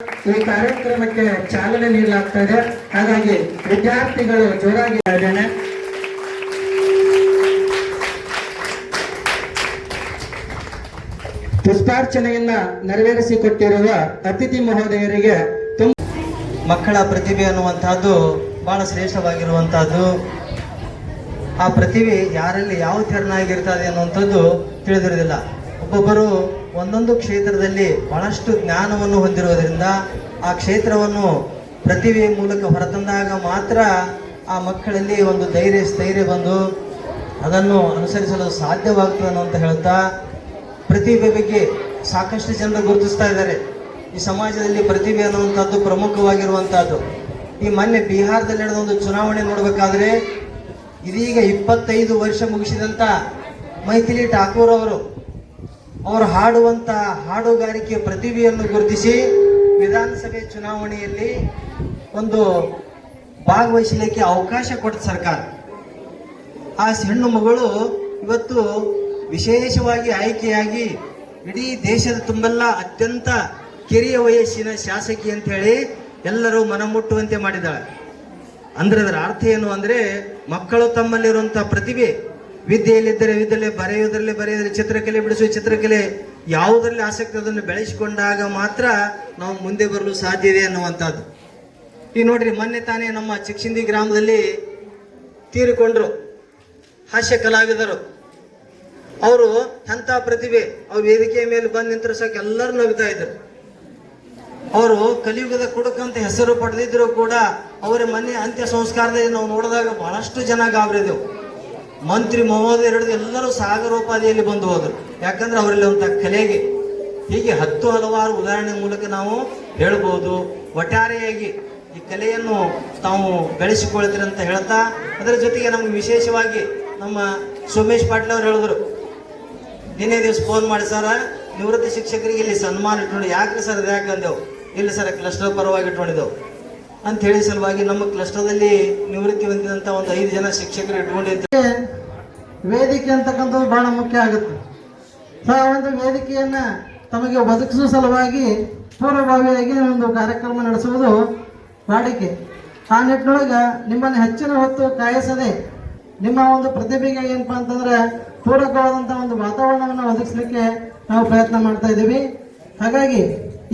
ಈ ಕಾರ್ಯಕ್ರಮಕ್ಕೆ ಚಾಲನೆ ನೀಡಲಾಗ್ತಾ ಇದೆ. ಹಾಗಾಗಿ ವಿದ್ಯಾರ್ಥಿಗಳು ಜೋರಾಗಿ ಇದ್ದೇನೆ ಪುಷ್ಪಾರ್ಚನೆಯನ್ನ ನೆರವೇರಿಸಿಕೊಟ್ಟಿರುವ ಅತಿಥಿ ಮಹೋದಯರಿಗೆ ಮಕ್ಕಳ ಪ್ರತಿಭೆ ಅನ್ನುವಂತಹದ್ದು ಬಹಳ ಶ್ರೇಷ್ಠವಾಗಿರುವಂತಹದ್ದು ಆ ಪ್ರತಿಭೆ ಯಾರಲ್ಲಿ ಯಾವ ತೆರನಾಗಿರ್ತದೆ ಅನ್ನುವಂಥದ್ದು ತಿಳಿದಿರೋದಿಲ್ಲ ಒಬ್ಬೊಬ್ಬರು ಒಂದೊಂದು ಕ್ಷೇತ್ರದಲ್ಲಿ ಬಹಳಷ್ಟು ಜ್ಞಾನವನ್ನು ಹೊಂದಿರುವುದರಿಂದ ಆ ಕ್ಷೇತ್ರವನ್ನು ಪ್ರತಿಭೆಯ ಮೂಲಕ ಹೊರತಂದಾಗ ಮಾತ್ರ ಆ ಮಕ್ಕಳಲ್ಲಿ ಒಂದು ಧೈರ್ಯ, ಸ್ಥೈರ್ಯ ಬಂದು ಅದನ್ನು ಅನುಸರಿಸಲು ಸಾಧ್ಯವಾಗ್ತದೆ ಅಂತ ಹೇಳ್ತಾ ಪ್ರತಿಭೆ ಬಗ್ಗೆ ಸಾಕಷ್ಟು ಜನರು ಗುರುತಿಸ್ತಾ ಇದ್ದಾರೆ. ಈ ಸಮಾಜದಲ್ಲಿ ಪ್ರತಿಭೆ ಅನ್ನುವಂಥದ್ದು ಪ್ರಮುಖವಾಗಿರುವಂಥದ್ದು. ಈ ಮೊನ್ನೆ ಬಿಹಾರದಲ್ಲಿ ನಡೆದ ಒಂದು ಚುನಾವಣೆ ನೋಡಬೇಕಾದ್ರೆ ಇದೀಗ ಇಪ್ಪತ್ತೈದು ವರ್ಷ ಮುಗಿಸಿದಂತ ಮೈಥಿಲಿ ಠಾಕೂರ್ ಅವರು ಅವರು ಹಾಡುವಂತ ಹಾಡುಗಾರಿಕೆ ಪ್ರತಿಭೆಯನ್ನು ಗುರುತಿಸಿ ವಿಧಾನಸಭೆ ಚುನಾವಣೆಯಲ್ಲಿ ಒಂದು ಭಾಗವಹಿಸಲಿಕ್ಕೆ ಅವಕಾಶ ಕೊಟ್ಟ ಸರ್ಕಾರ. ಆ ಹೆಣ್ಣು ಮಗಳು ಇವತ್ತು ವಿಶೇಷವಾಗಿ ಆಯ್ಕೆಯಾಗಿ ಇಡೀ ದೇಶದ ತುಂಬೆಲ್ಲ ಅತ್ಯಂತ ಕಿರಿಯ ವಯಸ್ಸಿನ ಶಾಸಕಿ ಅಂತ ಹೇಳಿ ಎಲ್ಲರೂ ಮನಮುಟ್ಟುವಂತೆ ಮಾಡಿದ್ದಾಳೆ. ಅಂದ್ರೆ ಅದರ ಅರ್ಥ ಏನು ಅಂದ್ರೆ ಮಕ್ಕಳು ತಮ್ಮಲ್ಲಿರುವಂಥ ಪ್ರತಿಭೆ ವಿದ್ಯೆಯಲ್ಲಿದ್ದರೆ ವಿದ್ಯೆಯಲ್ಲಿ, ಬರೆಯುವುದರಲ್ಲಿ ಬರೆಯುವುದರಲ್ಲಿ, ಚಿತ್ರಕಲೆ ಬಿಡಿಸುವ ಚಿತ್ರಕಲೆ ಯಾವುದರಲ್ಲಿ ಆಸಕ್ತಿ ಅದನ್ನು ಬೆಳೆಸಿಕೊಂಡಾಗ ಮಾತ್ರ ನಾವು ಮುಂದೆ ಬರಲು ಸಾಧ್ಯ ಇದೆ ಅನ್ನುವಂಥದ್ದು. ಈ ನೋಡ್ರಿ, ಮೊನ್ನೆ ತಾನೇ ನಮ್ಮ ಚಿಕ್ಸಿಂದಿ ಗ್ರಾಮದಲ್ಲಿ ತೀರಿಕೊಂಡ್ರು ಹಾಸ್ಯ ಕಲಾವಿದರು. ಅವರು ಎಂಥ ಪ್ರತಿಭೆ, ಅವ್ರ ವೇದಿಕೆಯ ಮೇಲೆ ಬಂದು ನಿಂತರ ಸಾಕು ಎಲ್ಲರೂ ನಗ್ತಾ ಇದ್ರು ಅವರು ಕಲಿಯುಗದ ಕುಡುಕಂತ ಹೆಸರು ಪಡೆದಿದ್ರು ಕೂಡ ಅವರ ಮನೆ ಅಂತ್ಯ ಸಂಸ್ಕಾರದಲ್ಲಿ ನಾವು ನೋಡಿದಾಗ ಬಹಳಷ್ಟು ಜನ ಗಾಬರಿದೆವು. ಮಂತ್ರಿ ಮಹೋದಯ ಹಿಡಿದು ಎಲ್ಲರೂ ಸಾಗರೋಪಾದಿಯಲ್ಲಿ ಬಂದು ಹೋದರು. ಯಾಕಂದ್ರೆ ಅವರಲ್ಲಿ ಒಂದು ಕಲೆಗೆ ಹೀಗೆ ಹತ್ತು ಹಲವಾರು ಉದಾಹರಣೆ ಮೂಲಕ ನಾವು ಹೇಳ್ಬೋದು. ಒಟ್ಟಾರೆಯಾಗಿ ಈ ಕಲೆಯನ್ನು ತಾವು ಬೆಳೆಸಿಕೊಳ್ತೀರಿ ಅಂತ ಹೇಳ್ತಾ, ಅದರ ಜೊತೆಗೆ ನಮ್ಗೆ ವಿಶೇಷವಾಗಿ ನಮ್ಮ ಸೋಮೇಶ್ ಪಾಟೀಲ್ ಅವರು ಹೇಳಿದ್ರು. ನಿನ್ನೆ ದಿವಸ ಫೋನ್ ಮಾಡಿ, ಸರ, ನಿವೃತ್ತ ಶಿಕ್ಷಕರಿಗೆ ಇಲ್ಲಿ ಸನ್ಮಾನ ಇಟ್ಕೊಂಡು ಯಾಕೆ ಸರ್ ಅದು ಯಾಕೆ ಅಂದೆವು? ಇಲ್ಲಿ ಸರ್, ಕ್ಲಸ್ಟರ್ ಪರವಾಗಿ ಇಟ್ಕೊಂಡಿದ್ದೆವು. ಅಂತ ಹೇಳಿ ಸಲುವಾಗಿ ನಮ್ಮ ಕ್ಲಸ್ಟರ್ದಲ್ಲಿ ನಿವೃತ್ತಿ ಹೊಂದಿದಂಥ ಒಂದು ಐದು ಜನ ಶಿಕ್ಷಕರು ಇಟ್ಕೊಂಡಿದ್ದಾರೆ ವೇದಿಕೆ ಅಂತಕ್ಕಂಥದ್ದು ಬಹಳ ಮುಖ್ಯ ಆಗುತ್ತೆ. ಸೊ ಆ ಒಂದು ವೇದಿಕೆಯನ್ನ ತಮಗೆ ಬದುಕಿಸುವ ಸಲುವಾಗಿ ಪೂರ್ವಭಾವಿಯಾಗಿ ಒಂದು ಕಾರ್ಯಕ್ರಮ ನಡೆಸುವುದು ವಾಡಿಕೆ. ಆ ನಿಟ್ಟಿನೊಳಗೆ ನಿಮ್ಮನ್ನು ಹೆಚ್ಚಿನ ಹೊತ್ತು ಕಾಯಿಸದೆ ನಿಮ್ಮ ಒಂದು ಪ್ರತಿಭೆಗೆ ಏನಪ್ಪ ಅಂತಂದ್ರೆ ಪೂರಕವಾದಂಥ ಒಂದು ವಾತಾವರಣವನ್ನು ಒದಗಿಸ್ಲಿಕ್ಕೆ ನಾವು ಪ್ರಯತ್ನ ಮಾಡ್ತಾ ಇದ್ದೀವಿ. ಹಾಗಾಗಿ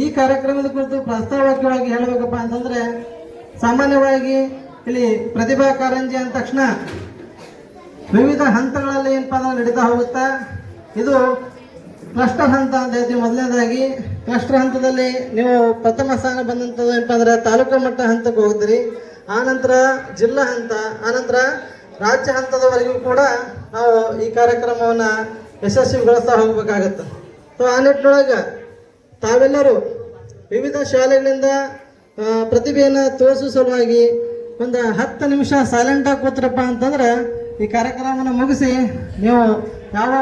ಈ ಕಾರ್ಯಕ್ರಮದ ಕುರಿತು ಪ್ರಾಸ್ತಾವಿಕವಾಗಿ ಹೇಳಬೇಕಪ್ಪ ಅಂತಂದ್ರೆ, ಸಾಮಾನ್ಯವಾಗಿ ಇಲ್ಲಿ ಪ್ರತಿಭಾ ಕಾರಂಜಿ ಅಂದ ತಕ್ಷಣ ವಿವಿಧ ಹಂತಗಳಲ್ಲಿ ಏನಪ್ಪ ಅಂದ್ರೆ ನಡೀತಾ ಹೋಗುತ್ತೆ, ಇದು ಕ್ಲಸ್ಟರ್ ಹಂತ ಅಂತ ಹೇಳ್ತೀವಿ ಮೊದಲನೇದಾಗಿ. ಕ್ಲಸ್ಟರ್ ಹಂತದಲ್ಲಿ ನೀವು ಪ್ರಥಮ ಸ್ಥಾನ ಬಂದಂಥದ್ದು ಏನಪ್ಪ ಅಂದ್ರೆ ತಾಲೂಕು ಮಟ್ಟ ಹಂತಕ್ಕೆ ಹೋಗ್ತೀರಿ. ಆನಂತರ ಜಿಲ್ಲಾ ಹಂತ ಆನಂತರ ರಾಜ್ಯ ಹಂತದವರೆಗೂ ಕೂಡ ನಾವು ಈ ಕಾರ್ಯಕ್ರಮವನ್ನು ಯಶಸ್ವಿಗೊಳಿಸ್ತಾ ಹೋಗ್ಬೇಕಾಗತ್ತೆ. ಸೊ ಆ ನಿಟ್ಟಿನೊಳಗೆ ತಾವೆಲ್ಲರೂ ವಿವಿಧ ಶಾಲೆಗಳಿಂದ ಪ್ರತಿಭೆಯನ್ನು ತೋರಿಸುವ ಸಲುವಾಗಿ ಒಂದು ಹತ್ತು ನಿಮಿಷ ಸೈಲೆಂಟಾಗಿ ಕೂತ್ರಪ್ಪ ಅಂತಂದ್ರೆ ಈ ಕಾರ್ಯಕ್ರಮವನ್ನು ಮುಗಿಸಿ ನೀವು ಯಾವ